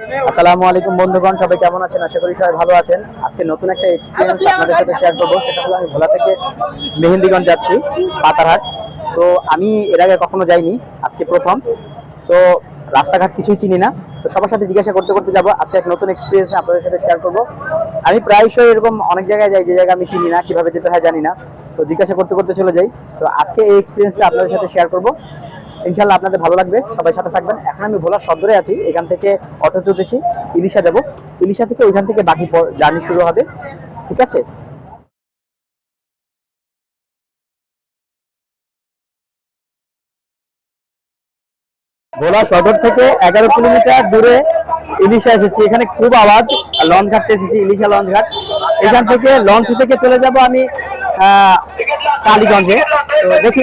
আসসালামু আলাইকুম বন্ধুগণ সবাই কেমন আছেন? আশা করি সবাই ভালো আছেন। আজকে নতুন একটা এক্সপিরিয়েন্স আপনাদের সাথে শেয়ার করব। সেটা হলো আমি ভোলা থেকে মেহেন্দিগঞ্জ যাচ্ছি পাতারহাট। তো আমি এর আগে কখনো যাইনি আজকে প্রথম। তো রাস্তাঘাট কিছুই চিনি না। তো সবার সাথে জিজ্ঞাসা করতে করতে যাব। আজকে এক নতুন এক্সপিরিয়েন্স আপনাদের সাথে শেয়ার করব। আমি প্রায়শই এরকম অনেক জায়গায় যাই যে জায়গা আমি চিনি না কীভাবে যেতে হয় জানি না। তো জিজ্ঞাসা করতে করতে চলে যাই। তো আজকে এই এক্সপিরিয়েন্সটা আপনাদের সাথে শেয়ার করব। ইনশাল্লাহ আপনাদের ভালো লাগবে, সবাই সাথে থাকবেন। এখন আমি ভোলার সদরে আছি, এখান থেকে অটোতে উঠেছি, ইলিশা যাব। ইলিশা থেকে ওইখান থেকে বাকি জার্নি শুরু হবে, ঠিক আছে? ভোলা সদর থেকে এগারো কিলোমিটার দূরে ইলিশা এসেছি। এখানে খুব আওয়াজ, লঞ্চ ঘাটতে এসেছি, ইলিশা লঞ্চ ঘাট। এখান থেকে লঞ্চ থেকে চলে যাব আমি কালীগঞ্জে। দেখি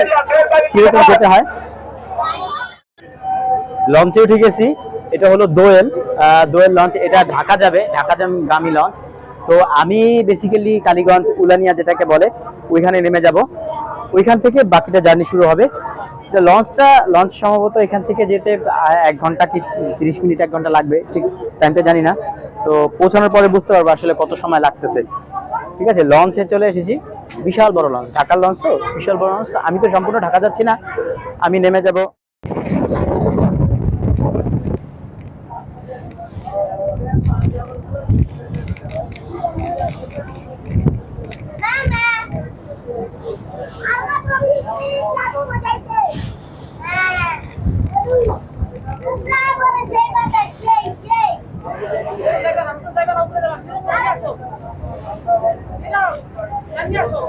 কীরকম যেতে হয়। লঞ্চে উঠে গেছি এটা হলো দোয়েল। দোয়েল লঞ্চ এটা ঢাকা যাবে। ঢাকা গামী লঞ্চ তো আমি বেসিক্যালি কালীগঞ্জ, উলানিয়া যেটাকে বলে, ওইখানে নেমে যাব। ওইখান থেকে বাকিটা জার্নি শুরু হবে। লঞ্চটা লঞ্চ সম্ভবত এখান থেকে যেতে এক ঘণ্টা কি তিরিশ মিনিট, এক ঘণ্টা লাগবে। ঠিক টাইমটা জানি না। তো পৌঁছানোর পরে বুঝতে পারব আসলে কত সময় লাগতেছে। ঠিক আছে লঞ্চে চলে এসেছি। বিশাল বড় লঞ্চ ঢাকার লঞ্চ তো? বিশাল বড় লঞ্চ আমি তো সম্পূর্ণ ঢাকা যাচ্ছি না। আমি নেমে যাব।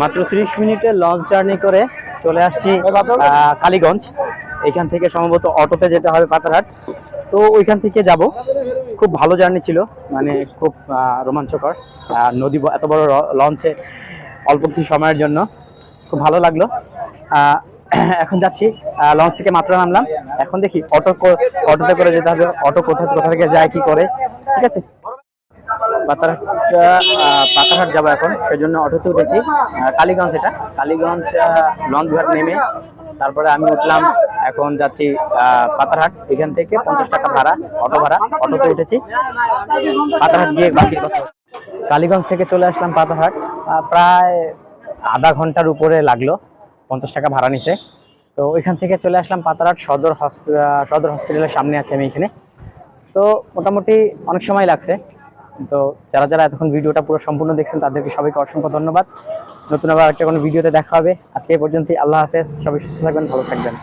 মাত্র ত্রিশ মিনিটের লঞ্চ জার্নি করে চলে আসছি কালীগঞ্জ। এখান থেকে সম্ভবত অটোতে যেতে হবে পাতারহাট। তো ওইখান থেকে যাব। খুব ভালো জার্নি ছিল মানে খুব রোমাঞ্চকর। নদী এত বড় লঞ্চে অল্প কিছু সময়ের জন্য খুব ভালো লাগল। এখন যাচ্ছি লঞ্চ থেকে মাত্র নামলাম। এখন দেখি অটো অটোতে করে যেতে হবে অটো কোথা কোথা থেকে যায় কি করে ঠিক আছে? পাতারহাট আহ, পাতারহাট যাব এখন সেজন্য অটোতে উঠেছি। কালীগঞ্জ এটা। কালীগঞ্জ লঞ্চ ঘাট নেমে তারপরে আমি উঠলাম এখন যাচ্ছি পাতারহাট। এখান থেকে পঞ্চাশ টাকা ভাড়া অটো ভাড়া অটোতে উঠেছি। পাতারহাট গিয়ে বাকি কথা কালীগঞ্জ থেকে চলে আসলাম পাতারহাট। প্রায় আধা ঘণ্টার উপরে লাগল পঞ্চাশ টাকা ভাড়া নিছে। তো ওইখান থেকে চলে আসলাম পাতারহাট সদর হসপি- আহ, সদর হসপিটালের সামনে আছে আমি এখানে। তো মোটামুটি অনেক সময় লাগছে। তো যারা যারা এতক্ষণ ভিডিওটা পুরো সম্পূর্ণ দেখছেন, তাদেরকে সবাইকে অসংখ্য ধন্যবাদ। নতুন আবার একটা কোনো ভিডিওতে দেখা হবে। আজকে এই পর্যন্তই। আল্লাহ হাফেজ। সবাই সুস্থ থাকবেন, ভালো থাকবেন।